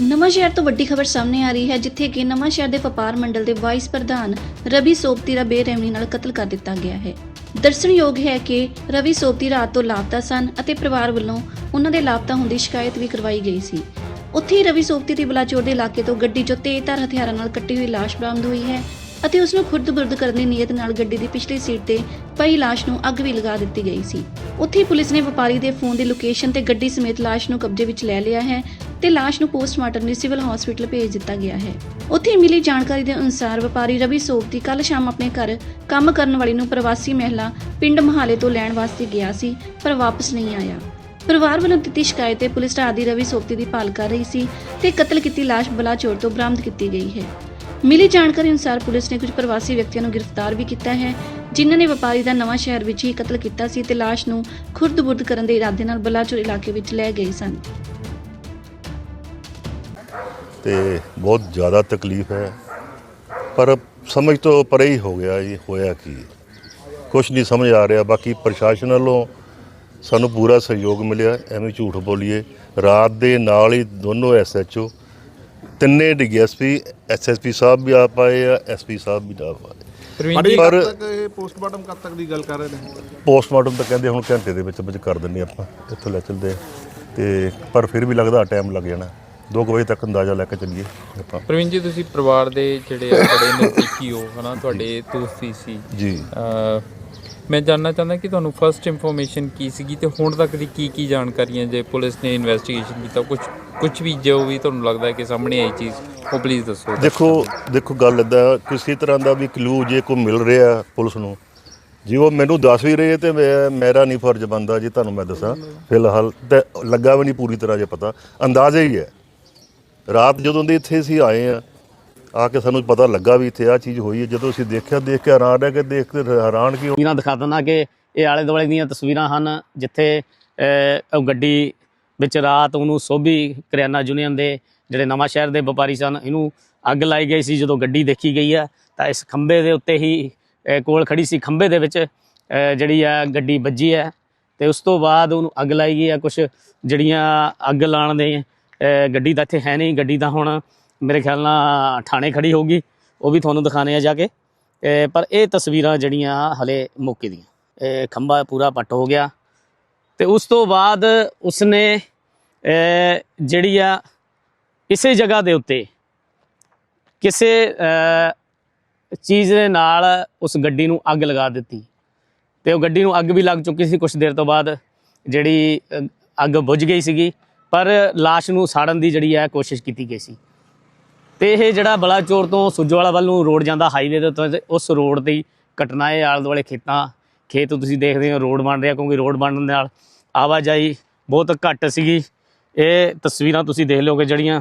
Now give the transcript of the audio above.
ਨਵਾਂ ਸ਼ਹਿਰ ਤੋਂ ਵੱਡੀ ਖਬਰ ਸਾਹਮਣੇ ਆ ਰਹੀ ਹੈ, ਜਿੱਥੇ ਕਿ ਨਵਾਂ ਸ਼ਹਿਰ ਦੇ ਵਪਾਰ ਮੰਡਲ ਦੇ ਵਾਈਸ ਪ੍ਰਧਾਨ ਰਵੀ ਸੋਪਤੀ ਦਾ ਬੇਰਹਿਮੀ ਨਾਲ ਕਤਲ ਕਰ ਦਿੱਤਾ ਗਿਆ ਹੈ। ਦਰਸ਼ਨਯੋਗ ਹੈ ਕਿ ਰਵੀ ਸੋਪਤੀ ਰਾਤ ਤੋਂ ਲਾਪਤਾ ਸਨ ਅਤੇ ਪਰਿਵਾਰ ਵੱਲੋਂ ਉਹਨਾਂ ਦੇ ਲਾਪਤਾ ਹੋਣ ਦੀ ਸ਼ਿਕਾਇਤ ਵੀ ਕਰਵਾਈ ਗਈ ਸੀ। ਉੱਥੇ ਹੀ ਰਵੀ ਸੋਪਤੀ ਦੀ ਬਲਾਚੌਰ ਦੇ ਇਲਾਕੇ ਤੋਂ ਗੱਡੀ 'ਚੋਂ ਤੇਜ਼ਧਾਰ ਹਥਿਆਰਾਂ ਨਾਲ ਕੱਟੀ ਹੋਈ ਲਾਸ਼ ਬਰਾਮਦ ਹੋਈ ਹੈ ਅਤੇ ਉਸ ਨੂੰ ਖੁਰਦ-ਬੁਰਦ ਕਰਨ ਦੀ ਨੀਅਤ ਨਾਲ ਗੱਡੀ ਦੀ ਪਿਛਲੀ ਸੀਟ ਤੇ ਪਈ ਲਾਸ਼ ਨੂੰ ਅੱਗ ਵੀ ਲਗਾ ਦਿੱਤੀ ਗਈ ਸੀ। ਉੱਥੇ ਪੁਲਿਸ ਨੇ ਵਪਾਰੀ ਦੇ ਫੋਨ ਦੀ ਲੋਕੇਸ਼ਨ ਤੇ ਗੱਡੀ ਸਮੇਤ ਲਾਸ਼ ਨੂੰ ਕਬਜ਼ੇ ਵਿੱਚ ਲੈ ਲਿਆ ਹੈ ਤੇ ਲਾਸ਼ ਨੂੰ ਪੋਸਟਮਾਰਟਮ ਲਈ ਸਿਵਲ ਹਸਪੀਟਲ ਭੇਜ ਦਿੱਤਾ ਗਿਆ ਹੈ। ਉੱਥੇ ਮਿਲੀ ਜਾਣਕਾਰੀ ਦੇ ਅਨੁਸਾਰ ਵਪਾਰੀ ਰਵੀ ਸੋਪਤੀ ਕੱਲ ਸ਼ਾਮ ਆਪਣੇ ਘਰ ਕੰਮ ਕਰਨ ਵਾਲੀ ਨੂੰ ਪ੍ਰਵਾਸੀ ਮਹਿਲਾ ਪਿੰਡ ਮਹਾਲੇ ਤੋਂ ਲੈਣ ਵਾਸਤੇ ਗਿਆ ਸੀ, ਪਰ ਵਾਪਸ ਨਹੀਂ ਆਇਆ। ਪਰਿਵਾਰ ਵੱਲੋਂ ਦਿੱਤੀ ਸ਼ਿਕਾਇਤ ਤੇ ਪੁਲਿਸ ਰਾਤ ਦੀ ਰਵੀ ਸੋਪਤੀ ਦੀ ਭਾਲ ਕਰ ਰਹੀ ਸੀ ਤੇ ਕਤਲ ਕੀਤੀ ਲਾਸ਼ ਬਲਾਚੌਰ ਤੋਂ ਬਰਾਮਦ ਕੀਤੀ ਗਈ ਹੈ। ਮਿਲੀ ਜਾਣਕਾਰੀ ਅਨੁਸਾਰ ਪੁਲਿਸ ਨੇ ਕੁਝ ਪ੍ਰਵਾਸੀ ਵਿਅਕਤੀਆਂ ਨੂੰ ਗ੍ਰਿਫਤਾਰ ਵੀ ਕੀਤਾ ਹੈ, ਜਿਨ੍ਹਾਂ ਨੇ ਵਪਾਰੀ ਦਾ ਨਵਾਂ ਸ਼ਹਿਰ ਵਿੱਚ ਹੀ ਕਤਲ ਕੀਤਾ ਸੀ ਤੇ ਲਾਸ਼ ਨੂੰ ਖੁਰਦ-ਬੁਰਦ ਕਰਨ ਦੇ ਇਰਾਦੇ ਨਾਲ ਬਲਾਚੌਰ ਇਲਾਕੇ ਵਿੱਚ ਲੈ ਗਏ ਸਨ। ਤੇ ਬਹੁਤ ਜ਼ਿਆਦਾ ਤਕਲੀਫ ਹੈ। ਪਰ ਸਮਝ ਤੋਂ ਪਰੇ ਹੀ ਹੋ ਗਿਆ ਜੀ, ਹੋਇਆ ਕੀ ਕੁਝ ਨਹੀਂ ਸਮਝ ਆ ਰਿਹਾ, ਬਾਕੀ ਪ੍ਰਸ਼ਾਸਨ ਵੱਲੋਂ ਸਾਨੂੰ ਪੂਰਾ ਸਹਿਯੋਗ ਮਿਲਿਆ। ਐਵੇਂ ਝੂਠ ਬੋਲੀਏ। ਰਾਤ ਦੇ ਨਾਲ ਹੀ ਦੋਨੋਂ ਐਸਐਚਓ ਤਿੰਨੇ ਡੀਐਸਪੀ ਐਸਐਸਪੀ ਸਾਹਿਬ ਵੀ ਆਪ ਆਏ ਆ ਐਸਪੀ ਸਾਹਿਬ ਵੀ ਆਪ ਆਏ ਪਰ ਇਹ ਪੋਸਟਮਾਰਟਮ ਕਦ ਤੱਕ ਦੀ ਗੱਲ ਕਰ ਰਹੇ ਨੇ? ਪੋਸਟਮਾਰਟਮ ਤਾਂ ਕਹਿੰਦੇ ਹੁਣ ਘੰਟੇ ਦੇ ਵਿੱਚ ਵਿੱਚ ਕਰ ਦਿੰਨੇ ਆਪਾਂ ਇੱਥੋਂ ਲੈ ਚੱਲਦੇ ਆ। ਤੇ ਪਰ ਫਿਰ ਵੀ ਲੱਗਦਾ ਟਾਈਮ ਲੱਗ ਜਾਣਾ। 2 ਵਜੇ ਤੱਕ ਅੰਦਾਜ਼ਾ ਲੈ ਕੇ ਚੱਲੀਏ ਆਪਾਂ। ਪ੍ਰਵੀਨ ਜੀ ਤੁਸੀਂ ਪਰਿਵਾਰ ਦੇ ਜਿਹੜੇ ਆ ਬੜੇ ਨਜ਼ਦੀਕੀ ਹੋ ਹਨਾ ਤੁਹਾਡੇ ਦੋਸਤੀ ਸੀ। ਜੀ। ਅਹ ਮੈਂ ਜਾਨਣਾ ਚਾਹੁੰਦਾ ਕਿ ਤੁਹਾਨੂੰ ਫਰਸਟ ਇਨਫੋਰਮੇਸ਼ਨ ਕੀ ਸੀਗੀ ਤੇ ਹੁਣ ਤੱਕ ਦੀ ਕੀ ਕੀ ਜਾਣਕਾਰੀਆਂ ਜੇ ਪੁਲਿਸ ਨੇ ਇਨਵੈਸਟੀਗੇਸ਼ਨ ਕੀਤਾ ਕੁਝ ਕੁਝ ਵੀ ਜੋ ਵੀ ਤੁਹਾਨੂੰ ਲੱਗਦਾ ਹੈ ਕਿ ਸਾਹਮਣੇ ਆਈ ਚੀਜ਼ ਉਹ ਪਲੀਜ਼ ਦੱਸੋ। ਦੇਖੋ ਦੇਖੋ ਗੱਲ ਇਦਾਂ ਕਿਸੇ ਤਰ੍ਹਾਂ ਦਾ ਵੀ ਕਲੂ ਜੇ ਕੋਈ ਮਿਲ ਰਿਹਾ ਪੁਲਿਸ ਨੂੰ ਜੇ ਉਹ ਮੈਨੂੰ ਦੱਸ ਵੀ ਰਹੇ ਤੇ ਮੈਂ- ਮੇਰਾ ਨਹੀਂ ਫਰਜ਼ ਬੰਦਾ ਜੀ ਤੁਹਾਨੂੰ ਮੈਂ ਦੱਸਾਂ। ਫਿਲਹਾਲ ਤੇ ਲੱਗਾ ਵੀ ਨਹੀਂ ਪੂਰੀ ਤਰ੍ਹਾਂ ਜੇ ਪਤਾ ਅੰਦਾਜ਼ਾ ਹੀ ਹੈ। ਰਾਤ ਜਦੋਂ ਦੇ ਇੱਥੇ ਅਸੀਂ ਆਏ ਆ ਆ ਕੇ ਸਾਨੂੰ ਪਤਾ ਲੱਗਾ ਵੀ ਇੱਥੇ ਆ ਚੀਜ਼ ਹੋਈ ਹੈ। ਜਦੋਂ ਅਸੀਂ ਦੇਖਿਆ ਦੇਖ ਕੇ ਹੈਰਾਨ ਰਹਿ ਕੇ ਦੇਖ ਕੇ ਹੈਰਾਨ ਕੀ ਤਸਵੀਰਾਂ ਦਿਖਾ ਦਿੰਦਾ ਕਿ ਇਹ ਆਲੇ ਦੁਆਲੇ ਦੀਆਂ ਤਸਵੀਰਾਂ ਹਨ ਜਿੱਥੇ ਅਹ, ਉਹ ਗੱਡੀ ਵਿੱਚ ਰਾਤ ਉਹਨੂੰ ਸੋਭੀ ਕਰਿਆਨਾ ਯੂਨੀਅਨ ਦੇ ਜਿਹੜੇ ਨਵਾਂ ਸ਼ਹਿਰ ਦੇ ਵਪਾਰੀ ਸਨ, ਇਹਨੂੰ ਅੱਗ ਲਾਈ ਗਈ ਸੀ ਜਦੋਂ ਗੱਡੀ ਦੇਖੀ ਗਈ ਹੈ। ਤਾਂ ਇਸ ਖੰਭੇ ਦੇ ਉੱਤੇ ਹੀ ਕੋਲ ਖੜੀ ਸੀ। ਖੰਭੇ ਦੇ ਵਿੱਚ ਜਿਹੜੀ ਆ ਗੱਡੀ ਵੱਜੀ ਹੈ ਤੇ ਉਸ ਤੋਂ ਬਾਅਦ ਉਹਨੂੰ ਅੱਗ ਲਾਈ ਗਈ ਆ ਕੁਝ ਜਿਹੜੀਆਂ ਅੱਗ ਲਾਣ ਦੇ ਗੱਡੀ ਤਾਂ ਇੱਥੇ ਹੈ ਨਹੀਂ, ਗੱਡੀ ਤਾਂ ਹੁਣ ਮੇਰੇ ਖਿਆਲ ਨਾਲ ਥਾਣੇ ਖੜੀ ਹੋਊਗੀ। ਉਹ ਵੀ ਤੁਹਾਨੂੰ ਦਿਖਾਣੇ ਆ ਜਾ ਕੇ। ਅਹ, ਪਰ ਇਹ ਤਸਵੀਰਾਂ ਜਿਹੜੀਆਂ ਹਲੇ ਮੌਕੇ ਦੀਆਂ ਖੰਭਾ ਪੂਰਾ ਪੱਟ ਹੋ ਗਿਆ। ਤੇ ਉਸ ਤੋਂ ਬਾਅਦ ਉਸਨੇ ਜਿਹੜੀ ਆ ਇਸੇ ਜਗ੍ਹਾ ਦੇ ਉੱਤੇ ਕਿਸੇ ਚੀਜ਼ ਦੇ ਨਾਲ ਉਸ ਗੱਡੀ ਨੂੰ ਅੱਗ ਲਗਾ ਦਿੱਤੀ। ਤੇ ਉਹ ਗੱਡੀ ਨੂੰ ਅੱਗ ਵੀ ਲੱਗ ਚੁੱਕੀ ਸੀ ਕੁਝ ਦੇਰ ਤੋਂ ਬਾਅਦ, ਜਿਹੜੀ ਅੱਗ ਬੁਝ ਗਈ ਸੀਗੀ, ਪਰ ਲਾਸ਼ ਨੂੰ ਸਾੜਨ ਦੀ ਜਿਹੜੀ ਹੈ ਕੋਸ਼ਿਸ਼ ਕੀਤੀ ਗਈ ਸੀ। ਤੇ ਇਹ ਜਿਹੜਾ ਬਲਾਚੌਰ ਤੋਂ ਸੁੱਜੋਵਾਲਾ ਵੱਲ ਨੂੰ ਰੋਡ ਜਾਂਦਾ ਹਾਈਵੇ ਦੇ ਉੱਤੇ, ਉਸ ਰੋਡ ਦੀ ਘਟਨਾ ਇਹ ਆਲੇ ਦੁਆਲੇ ਖੇਤਾਂ ਖੇਤ ਤੁਸੀਂ ਦੇਖਦੇ ਹੋ, ਰੋਡ ਬਣ ਰਿਹਾ ਕਿਉਂਕਿ ਰੋਡ ਬਣਨ ਦੇ ਨਾਲ ਆਵਾਜਾਈ ਬਹੁਤ ਘੱਟ ਸੀਗੀ। ਇਹ ਤਸਵੀਰਾਂ ਤੁਸੀਂ ਦੇਖ ਲਓਗੇ ਜਿਹੜੀਆਂ